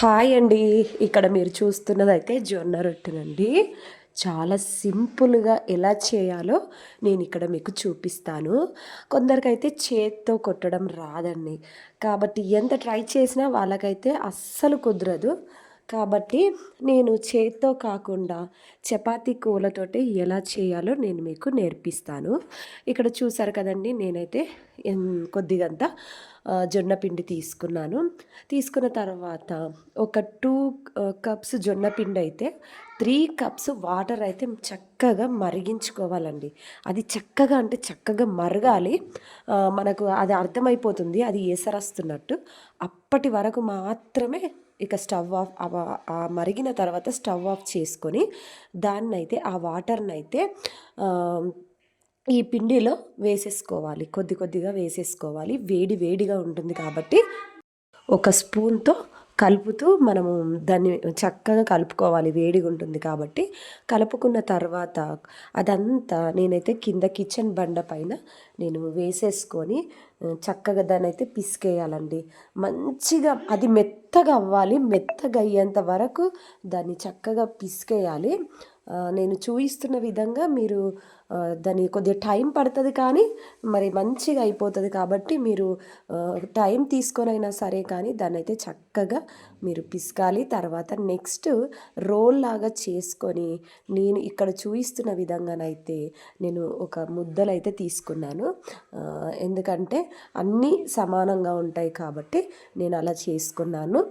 Hi అండి. ఇక్కడ మీరు చూస్తున్నదైతే జొన్న రొట్టెనండి. చాలా సింపుల్గా ఎలా చేయాలో నేను ఇక్కడ మీకు చూపిస్తాను. కొందరికైతే చేత్తో కొట్టడం రాదండి. కాబట్టి ఎంత ట్రై చేసినా వాళ్ళకైతే అస్సలు కుదరదు. కాబట్టి నేను చేత్తో కాకుండా చపాతీ కూలతోటి ఎలా చేయాలో నేను మీకు నేర్పిస్తాను. ఇక్కడ చూసారు కదండి నేనైతే కొద్దిగంత జొన్న పిండి తీసుకున్నాను. తీసుకున్న తర్వాత ఒక టూ కప్స్ జొన్న పిండి అయితే త్రీ కప్స్ వాటర్ అయితే చక్కగా మరిగించుకోవాలండి. అది చక్కగా అంటే చక్కగా మరగాలి. మనకు అది అర్థమైపోతుంది అది ఎసరస్తున్నట్టు అప్పటి వరకు మాత్రమే ఇక స్టవ్ ఆఫ్ ఆ మరిగిన తర్వాత స్టవ్ ఆఫ్ చేసుకొని దాన్నైతే ఆ వాటర్ని అయితే ఈ పిండిలో వేసేసుకోవాలి. కొద్ది కొద్దిగా వేసేసుకోవాలి. వేడి వేడిగా ఉంటుంది కాబట్టి ఒక స్పూన్తో కలుపుతూ మనము దాన్ని చక్కగా కలుపుకోవాలి వేడిగా ఉంటుంది కాబట్టి. కలుపుకున్న తర్వాత అదంతా నేనైతే కింద కిచెన్ బండ పైన నేను వేసేసుకొని చక్కగా దాన్ని అయితే పిసికేయాలండి. మంచిగా అది మెత్తగా అవ్వాలి మెత్తగా అయ్యేంత వరకు దాన్ని చక్కగా పిసికేయాలి. నేను చూపిస్తున్న విధంగా మీరు దాని కొద్దిగా టైం పడుతుంది కానీ మరి మంచిగా అయిపోతుంది కాబట్టి మీరు టైం తీసుకొనైనా సరే కానీ దాన్ని అయితే చక్కగా మీరు పిసకాలి. తర్వాత నెక్స్ట్ రోల్ లాగా చేసుకొని నేను ఇక్కడ చూపిస్తున్న విధంగానైతే నేను ఒక ముద్దలు అయితే తీసుకున్నాను ఎందుకంటే అన్నీ సమానంగా ఉంటాయి కాబట్టి నేను అలా చేసుకున్నాను.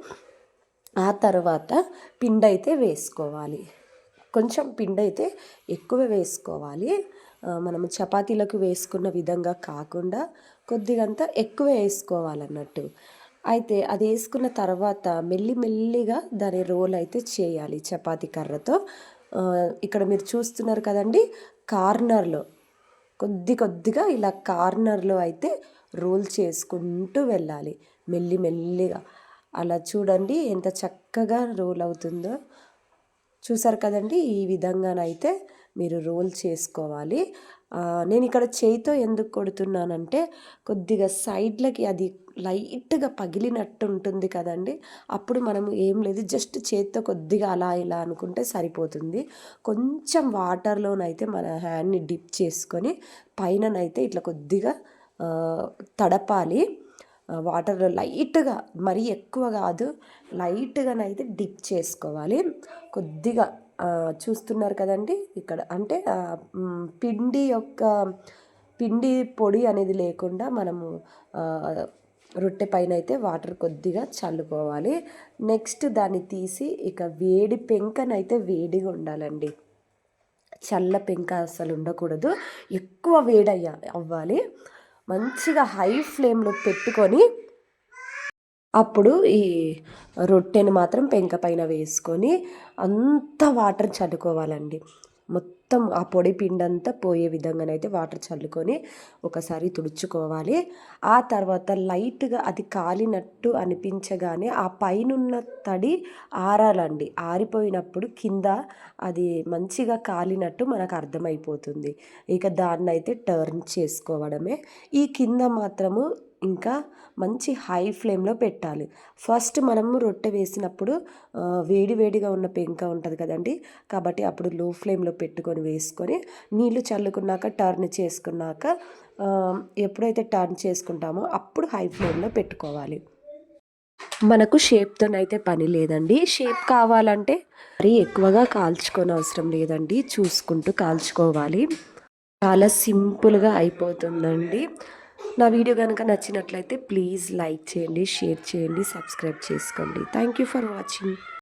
ఆ తర్వాత పిండి అయితే వేసుకోవాలి. కొంచెం పిండి అయితే ఎక్కువ వేసుకోవాలి. మనము చపాతీలకు వేసుకున్న విధంగా కాకుండా కొద్దిగంత ఎక్కువ వేసుకోవాలన్నట్టు. అయితే అది వేసుకున్న తర్వాత మెల్లి మెల్లిగా దాని రోల్ అయితే చేయాలి చపాతీ కర్రతో. ఇక్కడ మీరు చూస్తున్నారు కదండి కార్నర్లో. కొద్ది కొద్దిగా ఇలా కార్నర్లో అయితే రోల్ చేసుకుంటూ వెళ్ళాలి మెల్లి మెల్లిగా. అలా చూడండి ఎంత చక్కగా రోల్ అవుతుందో. చూసారు కదండి? ఈ విధంగానైతే మీరు రోల్ చేసుకోవాలి. నేను ఇక్కడ చేయితో ఎందుకు కొడుతున్నానంటే కొద్దిగా సైడ్లకి అది లైట్గా పగిలినట్టు ఉంటుంది కదండి. అప్పుడు మనం ఏం లేదు జస్ట్ చేతితో కొద్దిగా అలా ఇలా అనుకుంటే సరిపోతుంది. కొంచెం వాటర్లోనైతే మన హ్యాండ్ని డిప్ చేసుకొని పైననైతే ఇట్లా కొద్దిగా తడపాలి. వాటర్లో లైట్గా మరీ ఎక్కువ కాదు లైట్గానైతే డిప్ చేసుకోవాలి. కొద్దిగా చూస్తున్నారు కదండి ఇక్కడ అంటే పిండి యొక్క పిండి పొడి అనేది లేకుండా మనము రొట్టె పైన అయితే వాటర్ కొద్దిగా చల్లుకోవాలి. నెక్స్ట్ దాన్ని తీసి ఇక వేడి పెంకనైతే వేడిగా ఉండాలండి. చల్ల పెంక అసలు ఉండకూడదు. ఎక్కువ వేడయ్య అవ్వాలి. మంచిగా హై ఫ్లేమ్లో పెట్టుకొని అప్పుడు ఈ రొట్టెని మాత్రం పెంక పైన వేసుకొని అంత వాటర్ చల్లుకోవాలండి. మొత్తం మొత్తం ఆ పొడి పిండంతా పోయే విధంగానైతే వాటర్ చల్లుకొని ఒకసారి తుడుచుకోవాలి. ఆ తర్వాత లైట్గా అది కాలినట్టు అనిపించగానే ఆ పైనున్న తడి ఆరాలండి. ఆరిపోయినప్పుడు కింద అది మంచిగా కాలినట్టు మనకు అర్థమైపోతుంది. ఇక దాన్నైతే టర్న్ చేసుకోవడమే. ఈ కింద మాత్రము ఇంకా మంచి హై ఫ్లేమ్లో పెట్టాలి. ఫస్ట్ మనము రొట్టె వేసినప్పుడు వేడి వేడిగా ఉన్న పెంక ఉంటుంది కదండి కాబట్టి అప్పుడు లో ఫ్లేమ్లో పెట్టుకొని వేసుకొని నీళ్ళు చల్లుకున్నాక టర్న్ చేసుకున్నాక ఎప్పుడైతే టర్న్ చేసుకుంటామో అప్పుడు హై ఫ్లేమ్లో పెట్టుకోవాలి. మనకు షేప్తోనైతే పని లేదండి. షేప్ కావాలంటే మరీ ఎక్కువగా కాల్చుకొని అవసరం లేదండి. చూసుకుంటూ కాల్చుకోవాలి. చాలా సింపుల్గా అయిపోతుందండి. నా వీడియో కనుక నచ్చినట్లయితే ప్లీజ్ లైక్ చేయండి షేర్ చేయండి సబ్స్క్రైబ్ చేసుకోండి. Thank you for watching